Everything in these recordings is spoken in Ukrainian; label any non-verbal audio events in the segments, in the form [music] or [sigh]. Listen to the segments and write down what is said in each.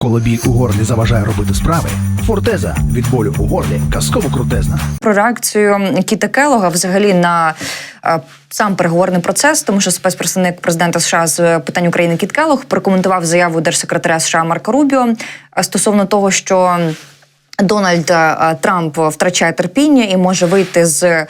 Коли біль у горлі заважає робити справи, фортеза від болю у горлі казково крутезна. про реакцію Кіта Келога взагалі на е, сам переговорний процес, тому що спецпредставник президента США з питань України Кіт Келог прокоментував заяву держсекретаря США Марка Рубіо е, стосовно того, що Дональд е, Трамп втрачає терпіння і може вийти з е,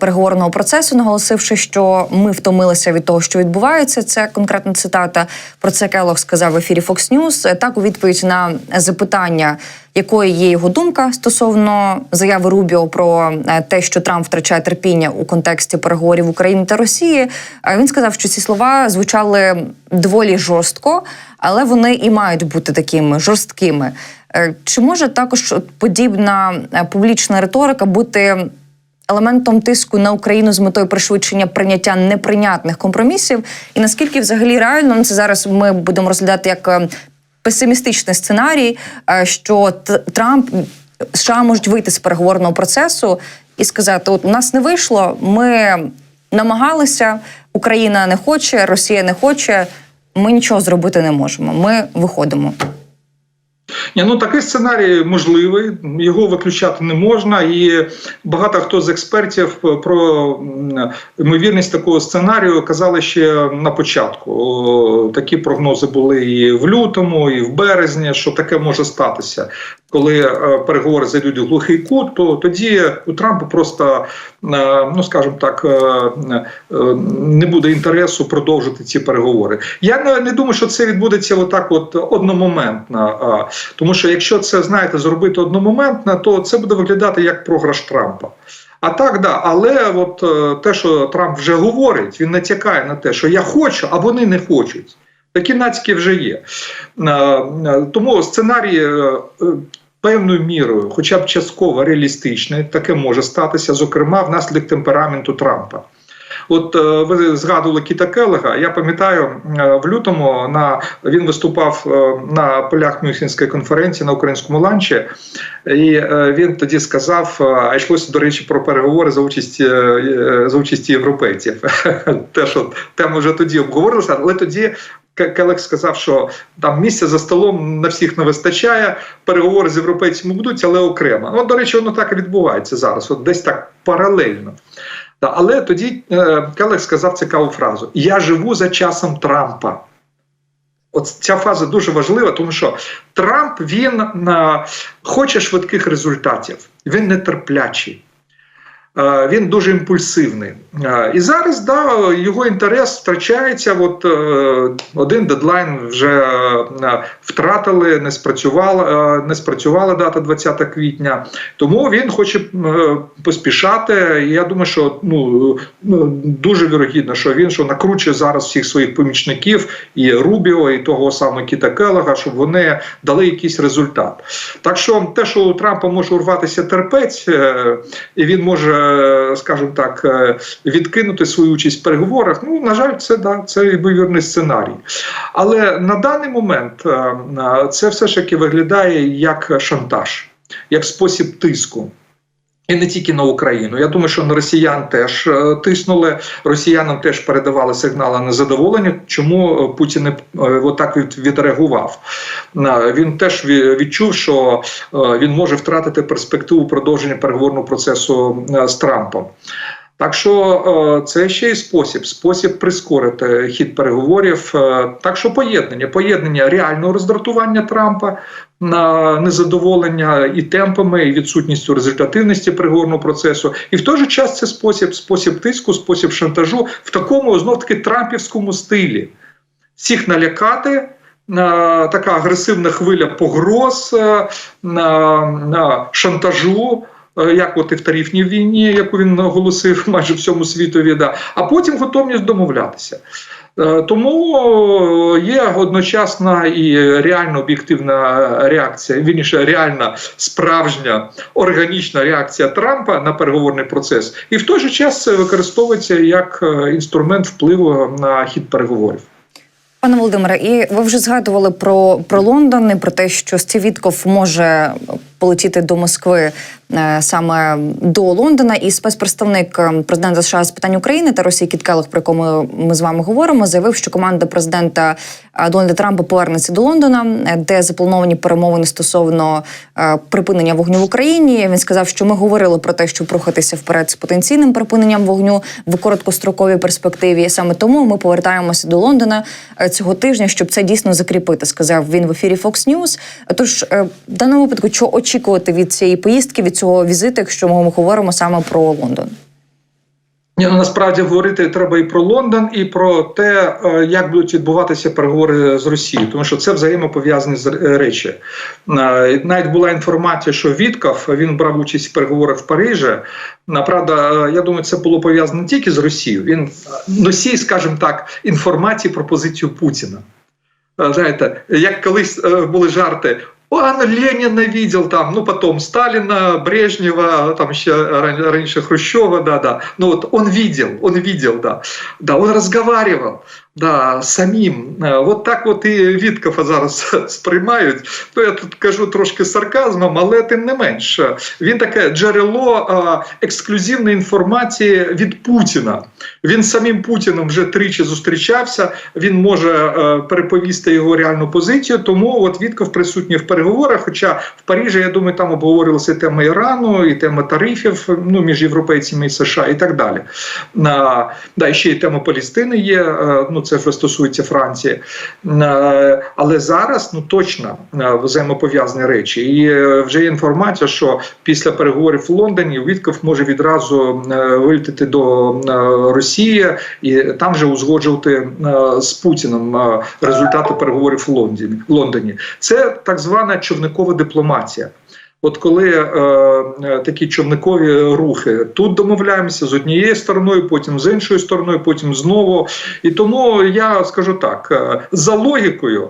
переговорного процесу, наголосивши, що ми втомилися від того, що відбувається. Це конкретна цитата. Про це Келог сказав в ефірі Fox News. Е, Так, у відповідь на запитання, якою є його думка стосовно заяви Рубіо про те, що Трамп втрачає терпіння у контексті переговорів України та Росії. Він сказав, що ці слова звучали доволі жорстко, але вони і мають бути такими жорсткими. Е, Чи може також подібна е, публічна риторика бути елементом тиску на Україну з метою пришвидшення прийняття неприйнятних компромісів? І наскільки взагалі реально ну, це зараз ми будемо розглядати як е, песимістичний сценарій, що Трамп США можуть вийти з переговорного процесу і сказати: от у нас не вийшло, ми намагалися, Україна не хоче, Росія не хоче. Ми нічого зробити не можемо. Ми виходимо. Ні, ну такий сценарій можливий, його виключати не можна, і багато хто з експертів про ймовірність такого сценарію казали ще на початку. Такі прогнози були і в лютому, і в березні, що таке може статися. Коли е, переговори зайдуть у глухий кут, то тоді у Трампа просто, е, ну скажімо так, е, не буде інтересу продовжити ці переговори. Я не, думаю, що це відбудеться отак, от одномоментно. Тому що якщо це знаєте зробити одномоментно, то це буде виглядати як програш Трампа. А так, да, але от те, що Трамп вже говорить, він натякає на те, що я хочу, а вони не хочуть. Такі нацьки вже є. Е, е, Тому сценарій е, певною мірою, хоча б частково реалістичний, таке може статися, зокрема, внаслідок темпераменту Трампа. От ви згадували Кіта Келега. Я пам'ятаю, в лютому на він виступав на полях Мюнхенської конференції на українському ланчі, і він тоді сказав: а йшлося, до речі, про переговори за участі е, за участі європейців. [laughs] Теж от тема вже тоді обговорилася, але тоді. К- Келег сказав, що там місця за столом на всіх не вистачає, переговори з європейцями будуть, але окремо. Ну, до речі, воно так і відбувається зараз, от десь так паралельно. Та, але тоді е, Келег сказав цікаву фразу: Я живу за часом Трампа. От ця фраза дуже важлива, тому що Трамп він е, хоче швидких результатів, він нетерплячий. Він дуже імпульсивний. І зараз да, його інтерес втрачається. От е, один дедлайн вже е, втратили, не спрацювала, е, не спрацювала дата 20 квітня. Тому він хоче поспішати. І я думаю, що ну, ну дуже вірогідно, що він що накручує зараз всіх своїх помічників, і Рубіо, і того самого Кіта Келега, щоб вони дали якийсь результат. Так що те, що у Трампа може урватися терпець, і він може, скажімо так, е, відкинути свою участь в переговорах. Ну, на жаль, це да, це ймовірний сценарій. Але на даний момент е, е, це все ж таки виглядає як шантаж, як спосіб тиску. І не тільки на Україну. Я думаю, що на росіян теж е, тиснули. Росіянам теж передавали сигнали незадоволення. Чому е, Путін не е, отак від, відреагував? Він теж відчув, що він може втратити перспективу продовження переговорного процесу з Трампом. Так що е, це ще й спосіб, спосіб прискорити хід переговорів. Е, Так що поєднання, поєднання реального роздратування Трампа на незадоволення і темпами, і відсутністю результативності переговорного процесу, і в той же час це спосіб, спосіб тиску, спосіб шантажу в такому знов таки трампівському стилі. Всіх налякати. е, Така агресивна хвиля погроз, на, шантажу, як от і в тарифній війні, яку він наголосив [laughs] майже всьому світові, да, а потім готовність домовлятися. Е, Тому е, є одночасна і реально об'єктивна реакція, вірніше, реальна справжня органічна реакція Трампа на переговорний процес, і в той же час використовується як е, інструмент впливу на хід переговорів. Пане Володимире, і ви вже згадували про, про Лондон і про те, що Стів Вітков може полетіти до Москви е, саме до Лондона. І спецпредставник е, президента США з питань України та Росії Кіт про якому ми з вами говоримо, заявив, що команда президента е, Дональда Трампа повернеться до Лондона, де заплановані перемовини стосовно припинення вогню в Україні. Він сказав, що ми говорили про те, щоб рухатися вперед з потенційним припиненням вогню в короткостроковій перспективі. Саме тому ми повертаємося до Лондона цього тижня, щоб це дійсно закріпити. Сказав він в ефірі Fox News. Тож в даному випадку, що очікувати від цієї поїздки, від цього візиту, якщо ми говоримо саме про Лондон. Ні, ну, насправді говорити треба і про Лондон, і про те, е, як будуть відбуватися переговори з Росією, тому що це взаємопов'язані е, речі. Е, Навіть була інформація, що Віткав він брав участь в переговорах в Парижі. На, Правда, е, я думаю, це було пов'язано не тільки з Росією. Він носій, скажімо так, інформації про позицію Путіна. Знаєте, як колись були жарти. Он Ленина видел там, ну потом Сталина, Брежнева, там еще ран- раньше Хрущева, да, да. Ну вот он видел, он видел, да. Да, он разговаривал, да, самим. Е, От так от і Віткафа зараз [laughs] сприймають. То я тут кажу трошки сарказмом, але тим не менш, е, він таке джерело е, ексклюзивної інформації від Путіна. Він самим Путіном вже тричі зустрічався. Він може переповісти його реальну позицію. Тому от Вітков присутній в переговорах. Хоча в Парижі, я думаю, там обговорилася тема Ірану, і тема тарифів ну між європейцями і США, і так далі. Да, ще й тема Палестини є. Ну це вже стосується Франції. Е, Але зараз ну точно е, взаємопов'язані речі. І е, вже є інформація, що після переговорів в Лондоні Вітков може відразу вилетіти до Росії і там же узгоджувати з Путіним результати переговорів в. Лондоні. Це так звана човникова дипломатія. От коли е, е, такі човникові рухи тут домовляємося з однією стороною, потім з іншою стороною, потім знову. І тому я скажу так: е, за логікою.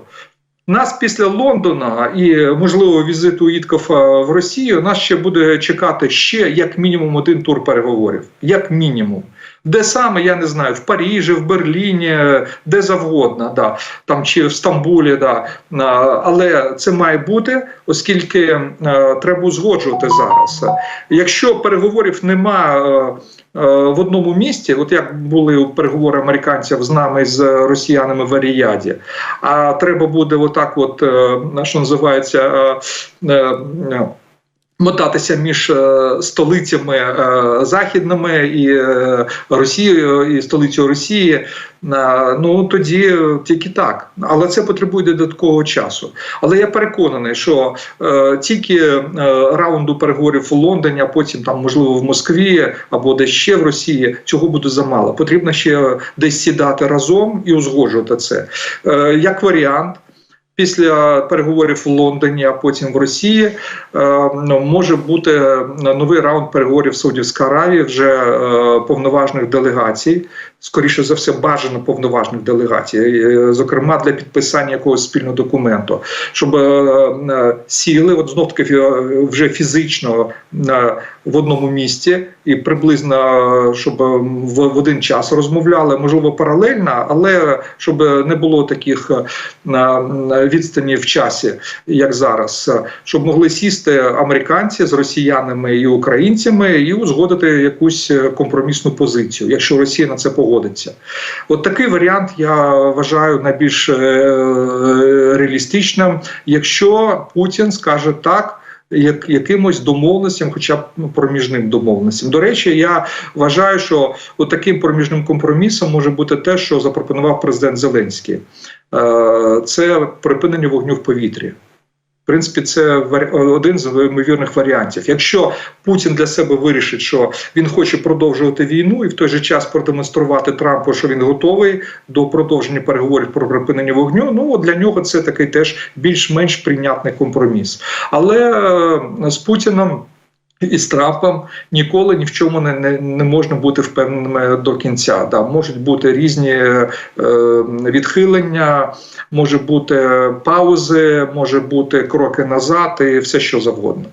Нас після Лондона і можливо візиту Іткофа в Росію нас ще буде чекати ще як мінімум один тур переговорів. Як мінімум. Де саме я не знаю, в Парижі, в Берліні, де завгодно, да там чи в Стамбулі, да але це має бути, оскільки е, треба узгоджувати зараз. Якщо переговорів нема е, е, в одному місті, от як були переговори американців з нами з росіянами в Аріяді, а треба буде отак, от е, що називається. Мотатися між е, столицями е, західними і е, Росією і столицею Росії. Е, ну тоді тільки так, але це потребує додаткового часу. Але я переконаний, що е, тільки е, раунду переговорів у Лондоні, а потім там можливо в Москві або десь ще в Росії цього буде замало. Потрібно ще десь сідати разом і узгоджувати це е, як варіант. Після переговорів в Лондоні, а потім в Росії е, ну, може бути новий раунд переговорів в Саудівській Аравії вже е, повноважних делегацій. Скоріше за все, бажано повноважних делегацій, е, зокрема для підписання якогось спільного документу, щоб е, е, сіли, от знов таки вже фізично е, в одному місті, і приблизно е, щоб в, один час розмовляли, можливо, паралельно, але щоб не було таких е, відстані в часі, як зараз, е, щоб могли сісти американці з росіянами і українцями і узгодити якусь е, компромісну позицію, якщо Росія на це погодиться. От такий варіант я вважаю найбільш е, реалістичним, якщо Путін скаже так. Як якимось домовленостям, хоча б ну, проміжним домовленостям. До речі, я вважаю, що таким проміжним компромісом може бути те, що запропонував президент Зеленський. Е, Це припинення вогню в повітрі. Принципі, це один з ймовірних варіантів. Якщо Путін для себе вирішить, що він хоче продовжувати війну, і в той же час продемонструвати Трампу, що він готовий до продовження переговорів про припинення вогню, ну для нього це такий теж більш-менш прийнятний компроміс. Але е, з Путіном. І з ніколи ні в чому не, не, не можна бути впевненими до кінця. Да, можуть бути різні е, відхилення, може бути паузи, може бути кроки назад і все що завгодно.